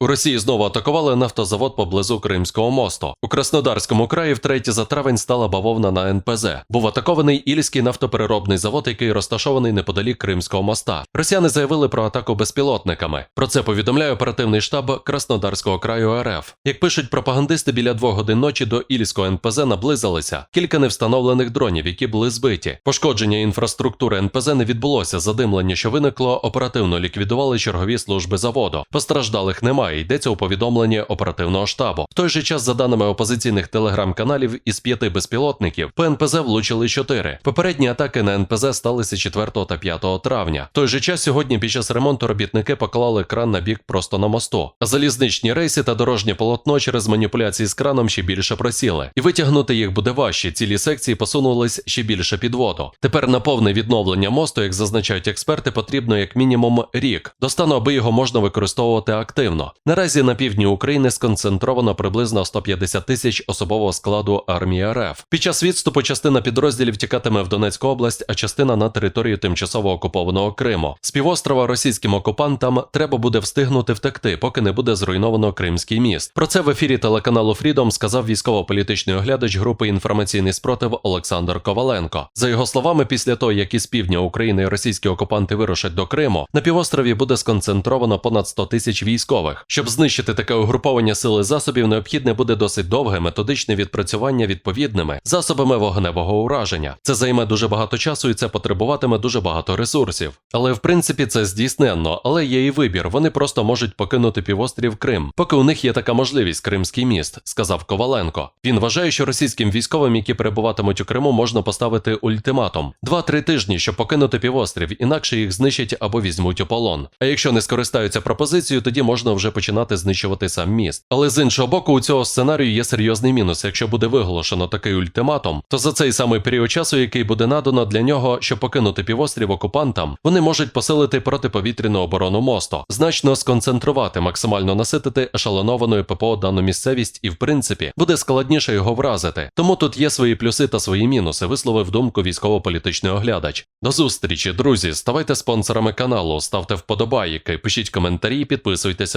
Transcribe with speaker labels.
Speaker 1: У Росії знову атакували нафтозавод поблизу Кримського мосту. У Краснодарському краї втретє за травень стала бавовна на НПЗ. Був атакований Ільський нафтопереробний завод, який розташований неподалік Кримського моста. Росіяни заявили про атаку безпілотниками. Про це повідомляє оперативний штаб Краснодарського краю РФ. Як пишуть пропагандисти, біля двох годин ночі до Ільського НПЗ наблизилися кілька невстановлених дронів, які були збиті. Пошкодження інфраструктури НПЗ не відбулося. Задимлення, що виникло, оперативно ліквідували чергові служби заводу. Постраждалих немає. Йдеться у повідомленні оперативного штабу. В той же час, за даними опозиційних телеграм-каналів, із п'яти безпілотників по НПЗ влучили чотири. Попередні атаки на НПЗ сталися 4 та 5 травня. В той же час сьогодні під час ремонту робітники поклали кран на бік просто на мосту. Залізничні рейси та дорожнє полотно через маніпуляції з краном ще більше просіли. І витягнути їх буде важче. Цілі секції посунулись ще більше під воду. Тепер на повне відновлення мосту, як зазначають експерти, потрібно як мінімум рік. До стану, аби його можна використовувати активно. Наразі на півдні України сконцентровано приблизно 150 тисяч особового складу армії РФ. Під час відступу частина підрозділів тікатиме в Донецьку область, а частина на територію тимчасово окупованого Криму. З півострова російським окупантам треба буде встигнути втекти, поки не буде зруйновано Кримський міст. Про це в ефірі телеканалу Фрідом сказав військово-політичний оглядач групи інформаційний спротив Олександр Коваленко. За його словами, після того, як із півдня України російські окупанти вирушать до Криму, на півострові буде сконцентровано понад 100 тисяч військових. Щоб знищити таке угруповання сили засобів, необхідне буде досить довге методичне відпрацювання відповідними засобами вогневого ураження. Це займе дуже багато часу і це потребуватиме дуже багато ресурсів. Але в принципі це здійсненно, але є і вибір. Вони просто можуть покинути півострів Крим, поки у них є така можливість Кримський міст, сказав Коваленко. Він вважає, що російським військовим, які перебуватимуть у Криму, можна поставити ультиматум: два-три тижні, щоб покинути півострів, інакше їх знищать або візьмуть у полон. А якщо не скористаються пропозицією, тоді можна вже починати знищувати сам міст. Але з іншого боку, у цього сценарію є серйозний мінус. Якщо буде виголошено такий ультиматум, то за цей самий період часу, який буде надано для нього, щоб покинути півострів окупантам, вони можуть посилити протиповітряну оборону мосту, значно сконцентрувати, максимально наситити ешелонованою ППО дану місцевість, і в принципі буде складніше його вразити. Тому тут є свої плюси та свої мінуси, висловив думку військово-політичний оглядач. До зустрічі, друзі. Ставайте спонсорами каналу, ставте вподобайки, пишіть коментарі, підписуйтесь